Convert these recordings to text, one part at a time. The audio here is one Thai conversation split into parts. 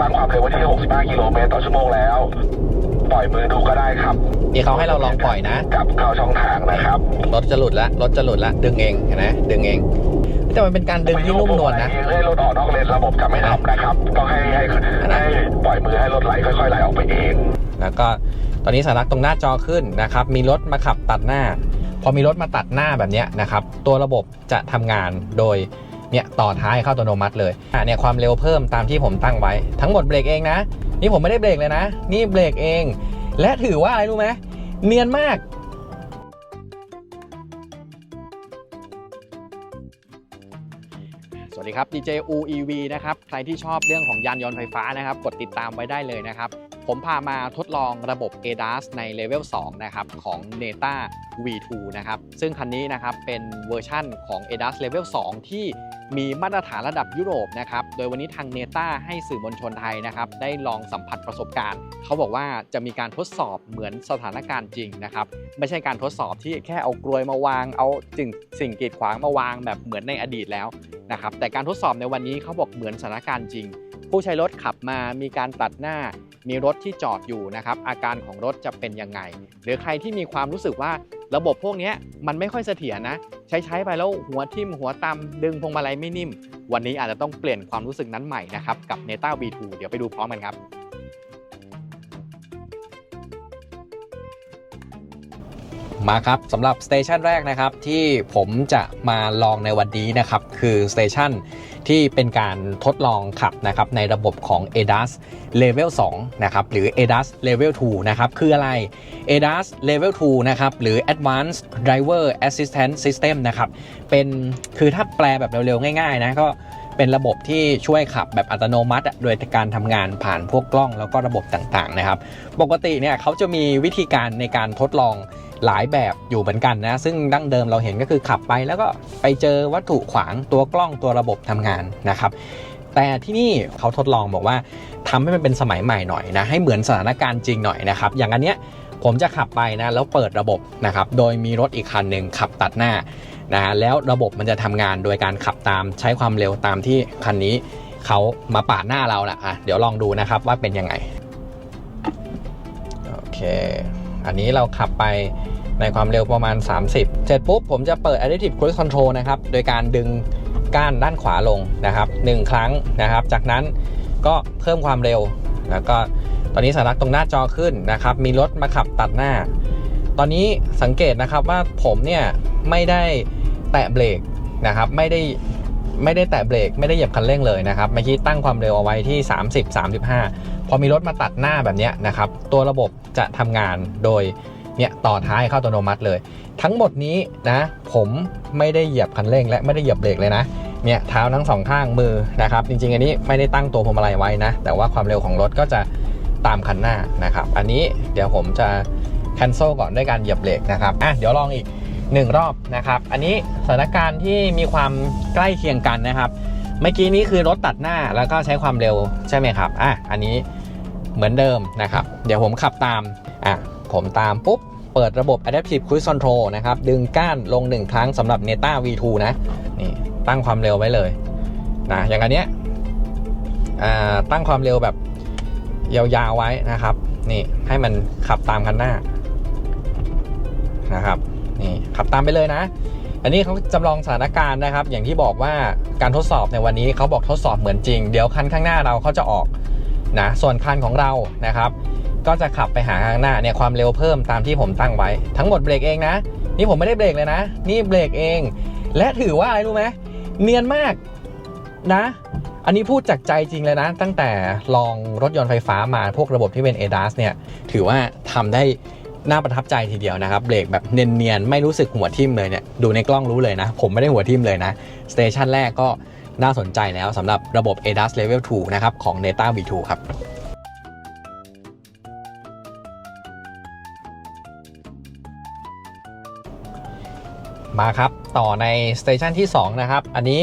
ตั้งความเร็วไว้ที่ 65 กิโลเมตรต่อชั่วโมงแล้ว ปล่อยมือดูก็ได้ครับนี่เขาให้เราลองปล่อยนะ กลับเข้าช่องทางนะครับรถจะหลุดแล้วรถจะหลุดแล้วดึงเองเห็นไหมดึงเองแต่มันเป็นการดึงที่นุ่มนวลนะให้รถออกนอกเลนระบบจะไม่ทำนะครับต้องให้ให้อันนั้นให้ปล่อยมือให้รถไหลค่อยๆไหลออกไปเอง แล้วก็ตอนนี้สัญลักษณ์ตรงหน้าจอขึ้นนะครับ มีรถมาขับตัดหน้า พอมีรถมาตัดหน้าแบบเนี้ยนะครับ ตัวระบบจะทำงานโดย เนี่ยต่อท้ายเข้าอัตโนมัติเลยอะเนี่ยความเร็วเพิ่มตามที่ผมตั้งไว้ทั้งหมดเบรกเองนะ นี่ผมไม่ได้เบรกเลยนะ นี่เบรกเอง และถือว่าอะไรรู้ไหมเนียนมากสวัสดีครับ DJ UEV นะครับ ใครที่ชอบเรื่องของยานยนต์ไฟฟ้านะครับ กดติดตามไว้ได้เลยนะครับ ผมพามาทดลองระบบ ADAS ในเลเวล 2 นะครับ ของ Neta V2 นะครับ ซึ่งคันนี้นะครับเป็นเวอร์ชั่นของ ADAS Level 2 ที่มีมาตรฐานระดับยุโรปนะครับ โดยวันนี้ทาง Neta ให้สื่อมวลชนไทยนะครับ ได้ลองสัมผัสประสบการณ์ เขาบอกว่าจะมีการทดสอบเหมือนสถานการณ์จริงนะครับ ไม่ใช่การทดสอบที่แค่เอากลวยมาวาง เอาสิ่งสิ่งกีดขวางมาวางแบบเหมือนในอดีตแล้วนะครับ แต่การทดสอบในวันนี้เขาบอกเหมือนสถานการณ์จริง ผู้ใช้รถขับมามีการตัดหน้า มีรถที่จอดอยู่นะครับอาการของรถจะเป็นยังไง หรือใครที่มีความรู้สึกว่าระบบพวกนี้มันไม่ค่อยเสถียรนะ ใช้ใช้ไปแล้วหัวทิ่มหัวตำดึงพวงมาลัยไม่นิ่ม วันนี้อาจจะต้องเปลี่ยนความรู้สึกนั้นใหม่นะครับกับ Neta V2 เดี๋ยวไปดูพร้อมกันครับ มาครับสำหรับสเตชันแรกนะครับที่ผมจะมาลองในวันนี้นะครับคือสเตชันที่เป็นการทดลองขับนะครับในระบบของ ADAS Level 2นะครับหรือ ADAS Level 2นะครับคืออะไร ADAS Level 2นะครับหรือ Advanced Driver Assistance System นะครับเป็นคือถ้าแปลแบบเร็วๆ ง่ายๆนะก็เป็นระบบที่ช่วยขับแบบอัตโนมัติ โดยการทำงานผ่านพวกกล้องแล้วก็ระบบต่างๆนะครับ ปกติเนี่ยเขาจะมีวิธีการในการทดลอง หลายแบบอยู่เหมือนกันนะ ซึ่งดั้งเดิมเราเห็นก็คือขับไปแล้วก็ไปเจอวัตถุขวางตัวกล้องตัวระบบทำงานนะครับ แต่ที่นี่เขาทดลองบอกว่าทำให้มันเป็นสมัยใหม่หน่อยนะ ให้เหมือนสถานการณ์จริงหน่อยนะครับ อย่างอันเนี้ยผมจะขับไปนะ แล้วเปิดระบบนะครับ โดยมีรถอีกคันหนึ่งขับตัดหน้านะฮะแล้วระบบมันจะทำงานโดยการขับตามใช้ความเร็วตามที่คันนี้เขามาปาดหน้าเราแหละอะเดี๋ยวลองดูนะครับว่าเป็นยังไงโอเค อันนี้เราขับไปในความเร็วประมาณ 30 เสร็จปุ๊บผมจะเปิด Adaptive Cruise Control นะครับ โดยการดึงก้านด้านขวาลงนะครับ1ครั้งนะครับ จากนั้นก็เพิ่มความเร็ว แล้วก็ตอนนี้สัญลักษณ์ตรงหน้าจอขึ้นนะครับ มีรถมาขับตัดหน้า ตอนนี้สังเกตนะครับว่าผมเนี่ยไม่ได้แตะเบรกนะครับ ไม่ได้ ไม่ได้แตะเบรกไม่ได้เหยียบคันเร่งเลยนะครับเมื่อกี้ตั้งความเร็วเอาไว้ที่ 30 35 พอมีรถมาตัดหน้าแบบนี้นะครับตัวระบบจะทำงานโดยเนี่ยต่อท้ายเข้าอัตโนมัติเลย ทั้งหมดนี้นะผมไม่ได้เหยียบคันเร่ง และไม่ได้เหยียบเบรกเลยนะเนี่ยเท้าทั้งสองข้างมือนะครับจริงๆ อันนี้ไม่ได้ตั้งตัวพวงมาลัยไว้นะ แต่ว่าความเร็วของรถก็จะตามคันหน้านะครับ อันนี้เดี๋ยวผมจะ cancel ก่อนด้วยการเหยียบเบรกนะครับอะเดี๋ยวลองอีก 1 รอบนะครับ อันนี้สถานการณ์ที่มีความใกล้เคียงกันนะครับ เมื่อกี้นี้คือรถตัดหน้าแล้วก็ใช้ความเร็วใช่ไหมครับอะอันนี้เหมือนเดิมนะครับ เดี๋ยวผมขับตามอะผมตามปุ๊บ เปิดระบบ Adaptive Cruise Control นะครับ ดึงก้านลง 1 ครั้งสำหรับ Neta V2 นะนี่ตั้งความเร็วไว้เลยนะอย่างอันเนี้ยอ่าตั้งความเร็วแบบยาวๆไว้นะครับ นี่ให้มันขับตามคันหน้านะครับ นี่ขับตามไปเลยนะ อันนี้เขาจำลองสถานการณ์นะครับ อย่างที่บอกว่าการทดสอบในวันนี้เขาบอกทดสอบเหมือนจริง เดี๋ยวคันข้างหน้าเราเขาจะออกนะส่วนคันของเรานะครับ ก็จะขับไปหาข้างหน้าเนี่ยความเร็วเพิ่มตามที่ผมตั้งไว้ ทั้งหมดเบรกเองนะ นี่ผมไม่ได้เบรกเลยนะ นี่เบรกเอง และถือว่าอะไรรู้ไหมเนียนมากนะ อันนี้พูดจากใจจริงเลยนะ ตั้งแต่ลองรถยนต์ไฟฟ้ามาพวกระบบที่เป็น ADAS เนี่ย ถือว่าทำได้ น่าประทับใจทีเดียวนะครับเบรกแบบเนียนๆไม่รู้สึกหัวทิ่มเลยเนี่ยดูในกล้องรู้เลยนะ ผมไม่ได้หัวทิ่มเลยนะสเตชันแรกก็น่าสนใจแล้วสำหรับระบบ ADAS Level 2 นะครับ ของ Neta V2 ครับมาครับ ต่อในสเตชันที่ 2 นะครับ อันนี้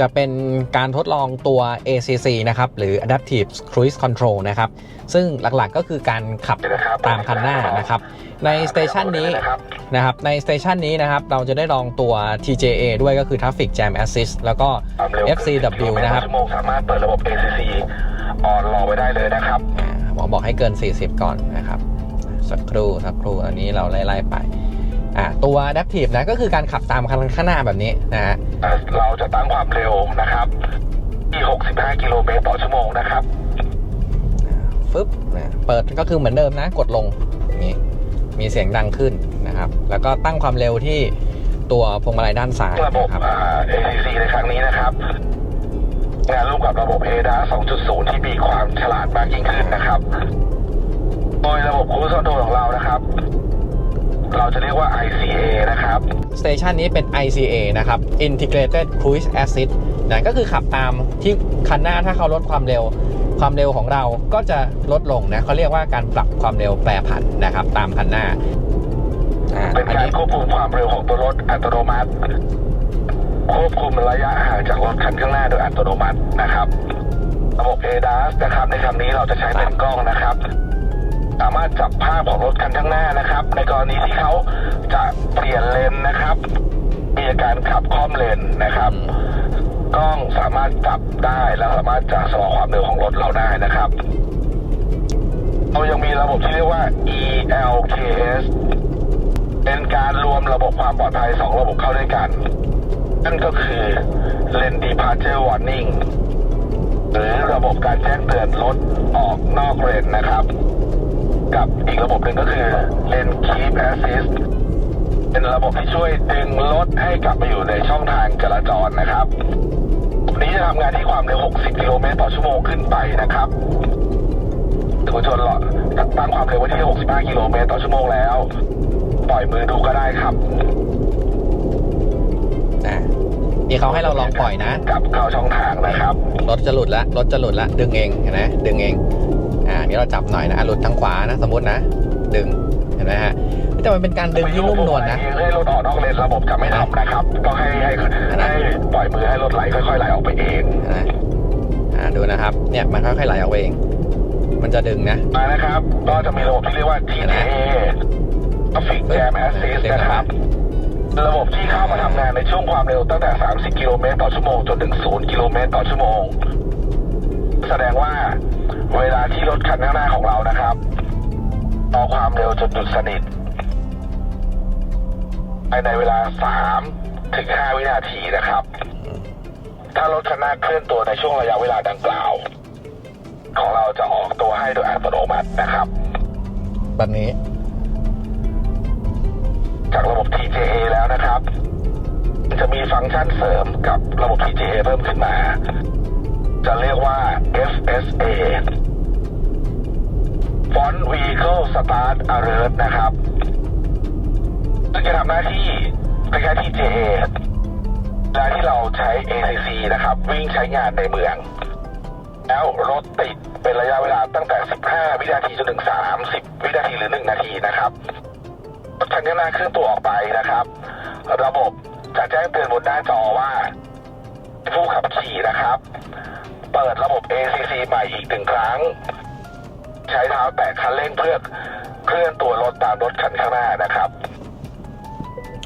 จะเป็นการทดลองตัว ACC นะครับ หรือ Adaptive Cruise Control นะครับ ซึ่งหลักๆก็คือการขับนะครับตามคันหน้านะครับ ในสเตชันนี้นะครับนะครับ ในสเตชันนี้นะครับ เราจะได้ลองตัว TJA ด้วยก็คือ Traffic Jam Assist แล้วก็ความเร็ว FCW นะครับชั่วโมงสามารถเปิดระบบ ACC ออนรอไว้ได้เลยนะครับอ่าหมอบอกให้เกิน 40 ก่อนนะครับ สักครู่สักครู่อันนี้เราไล่ๆไป อ่าตัว Adaptive นะก็คือการขับตามคันข้างหน้าแบบนี้นะฮะเราจะตั้งความเร็วนะครับที่65 กิโลเมตรต่อชั่วโมงนะครับฟึบนะเปิดก็คือเหมือนเดิมนะ กดลงอย่างนี้มีเสียงดังขึ้นนะครับ แล้วก็ตั้งความเร็วที่ตัวพวงมาลัยด้านซ้ายระบบนะครับอ่า ACC ในครั้งนี้นะครับงานร่วมกับระบบ ADA 2.0 ที่มีความฉลาดมากยิ่งขึ้นนะครับ โดยระบบคู i คอนโทรลของเรานะครับ เราจะเรียกว่า ICA นะครับ สเตชันนี้เป็น ICA นะครับ Integrated Cruise Assist นะก็คือขับตามที่คันหน้าถ้าเขาลดความเร็ว ความเร็วของเราก็จะลดลงนะเขาเรียกว่าการปรับความเร็วแปรผันนะครับ ตามคันหน้าอ่าเป็นอันการนี้ควบคุมความเร็วของตัวรถอัตโนมัติ ควบคุมระยะห่างจากรถคันข้างหน้าโดยอัตโนมัตินะครับ ระบบ ADAS นะครับในคำนี้เราจะใช้เป็นกล้องนะครับ สามารถจับภาพของรถคันข้างหน้านะครับ ในกรณีที่เขาจะเปลี่ยนเลนนะครับ มีอาการขับค่อมเลนนะครับ กล้องสามารถจับได้และสามารถจะสอความเร็วของรถเราได้นะครับเรายังมีระบบที่เรียกว่า ELKS เป็นการรวมระบบความปลอดภัยสองระบบเข้าด้วยกัน นั่นก็คือ Lane Departure Warning หรือระบบการแจ้งเตือนรถออกนอกเลนนะครับ กับอีกระบบหนึ่งก็คือ Lane Keep Assist เป็นระบบที่ช่วยดึงรถให้กลับมาอยู่ในช่องทางจราจรนะครับนี้จะทำงานที่ความเร็ว 60 กิโลเมตรต่อชั่วโมงขึ้นไปนะครับถึงชนหลอดตั้งความเร็วไว้ที่ 65 กิโลเมตรต่อชั่วโมงแล้ว ปล่อยมือดูก็ได้ครับนะนี่เขาให้เราลองปล่อยนะ กลับเข้าช่องทางนะครับ รถจะหลุดแล้วรถจะหลุดแล้วดึงเองเห็นไหมดึงเอง อ่านี่เราจับหน่อยนะหลุดทางขวานะ สมมตินะ ดึงเห็นไหมฮะแต่มันเป็นการดึงที่นุ่มนวลนะให้รถออกนอกเลนระบบจะไม่ทำนะครับต้องให้ให้ให้ปล่อยมือให้รถไหลค่อยๆไหลออกไปเองนะอ่าดูนะครับ เนี่ยมันค่อยๆไหลออกไปเอง มันจะดึงนะมานะครับ ก็จะมีระบบที่เรียกว่า TTA Traffic Jam Assist นะครับระบบที่เข้ามาทำงานในช่วงความเร็วตั้งแต่ 30 กิโลเมตรต่อชั่วโมงจนถึง 0 กิโลเมตรต่อชั่วโมง แสดงว่า เวลาที่รถคันข้างหน้าของเรานะครับต่อความเร็วจนหยุดสนิทภายในเวลา3ถึง5วินาทีนะครับ ถ้ารถคันหน้าเคลื่อนตัวในช่วงระยะเวลาดังกล่าว ของเราจะออกตัวให้โดยอัตโนมัตินะครับ แบบนี้ จากระบบ TJA แล้วนะครับ จะมีฟังก์ชันเสริมกับระบบ TJA เพิ่มขึ้นมา จะเรียกว่า FSA Font Vehicle Start Alert นะครับซึ่งจะทำหน้าที่คล้ายๆ TJA เวลาที่เราใช้ ACC นะครับ วิ่งใช้งานในเมือง แล้วรถติดเป็นระยะเวลาตั้งแต่ 15 วินาทีจนถึง 30 วินาทีหรือ 1 นาทีนะครับรถคันข้างหน้าเคลื่อนตัวออกไปนะครับ ระบบจะแจ้งเตือนบนหน้าจอว่า ผู้ขับขี่นะครับ เปิดระบบ ACC ใหม่อีกหนึ่งครั้ง ใช้เท้าแตะคันเร่งเพื่อเคลื่อนตัวรถตามรถคันข้างหน้านะครับ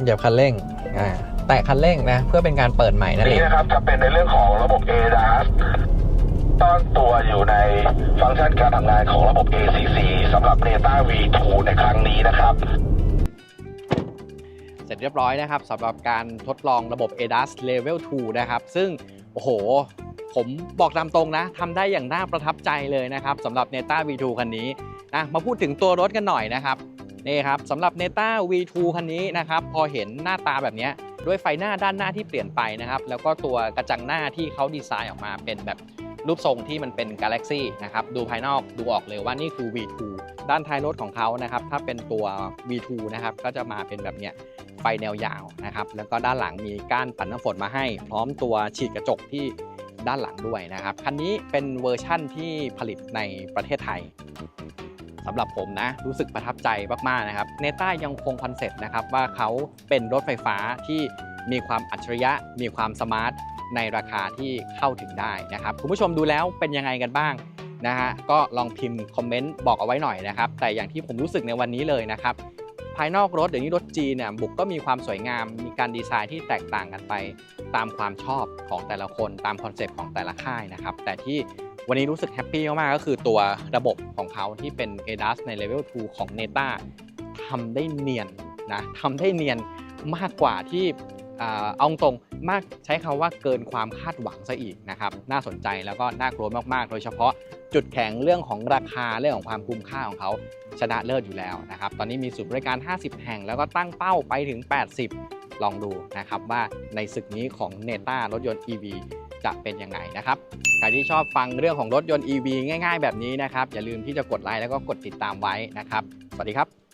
เหยียบคันเร่งอ่าแตะคันเร่งนะ เพื่อเป็นการเปิดใหม่นั่นเอนี้งนะครับจะเป็นในเรื่องของระบบ ADAS ต้อนตัวอยู่ในฟังก์ชันการทำงานของระบบ ACC สำหรับ Neta V2 ในครั้งนี้นะครับ เสร็จเรียบร้อยนะครับสำหรับการทดลองระบบ ADAS Level 2 นะครับ ซึ่ง โอ้โห ผมบอกตามตรงนะทำได้อย่างน่าประทับใจเลยนะครับสำหรับ Neta V2 คันนี้นะมาพูดถึงตัวรถกันหน่อยนะครับนี่ครับสำหรับ Neta V2 คันนี้นะครับพอเห็นหน้าตาแบบนี้ด้วยไฟหน้าด้านหน้าที่เปลี่ยนไปนะครับ แล้วก็ตัวกระจังหน้าที่เขาดีไซน์ออกมาเป็นแบบรูปทรงที่มันเป็น Galaxy นะครับดูภายนอกดูออกเลยว่านี่คือ V2 ด้านท้ายรถของเขานะครับถ้าเป็นตัว V2 นะครับก็จะมาเป็นแบบเนี้ยไฟแนวยาวนะครับแล้วก็ด้านหลังมีก้านปัดน้ำฝนมาให้ พร้อมตัวฉีดกระจกที่ ด้านหลังด้วยนะครับ คันนี้เป็นเวอร์ชั่นที่ผลิตในประเทศไทยสำหรับผมนะ รู้สึกประทับใจมาก ๆ นะครับเนต้ายังคงคอนเซ็ปต์นะครับ ว่าเขาเป็นรถไฟฟ้าที่มีความอัจฉริยะ มีความสมาร์ทในราคาที่เข้าถึงได้นะครับ คุณผู้ชมดูแล้วเป็นยังไงกันบ้างนะฮะก็ลองพิมพ์คอมเมนต์บอกเอาไว้หน่อยนะครับ แต่อย่างที่ผมรู้สึกในวันนี้เลยนะครับ ภายนอกรถเดี๋ยวนี้รถจีนเนี่ยบุกก็มีความสวยงาม มีการดีไซน์ที่แตกต่างกันไป ตามความชอบของแต่ละคนตามคอนเซปต์ของแต่ละค่ายนะครับ แต่ที่วันนี้รู้สึกแฮปปี้มากๆก็คือตัวระบบของเขาที่เป็น ADAS ใน Level 2ของ Neta ทำได้เนียนนะทำได้เนียนมากกว่าที่อ่าเอาตรงมากใช้คำว่าเกินความคาดหวังซะอีกนะครับ น่าสนใจแล้วก็น่ากลัวมากๆ โดยเฉพาะ จุดแข็งเรื่องของราคาเรื่องของความคุ้มค่าของเขาชนะเลิศอยู่แล้วนะครับ ตอนนี้มีศูนย์บริการ 50 แห่ง แล้วก็ตั้งเป้าไปถึง 80 ลองดูนะครับว่าในศึกนี้ของเนต้ารถยนต์ EV จะเป็นยังไงนะครับใครที่ชอบฟังเรื่องของรถยนต์ EV ง่าย ๆ แบบนี้นะครับ อย่าลืมที่จะกดไลค์แล้วก็กดติดตามไว้นะครับ สวัสดีครับ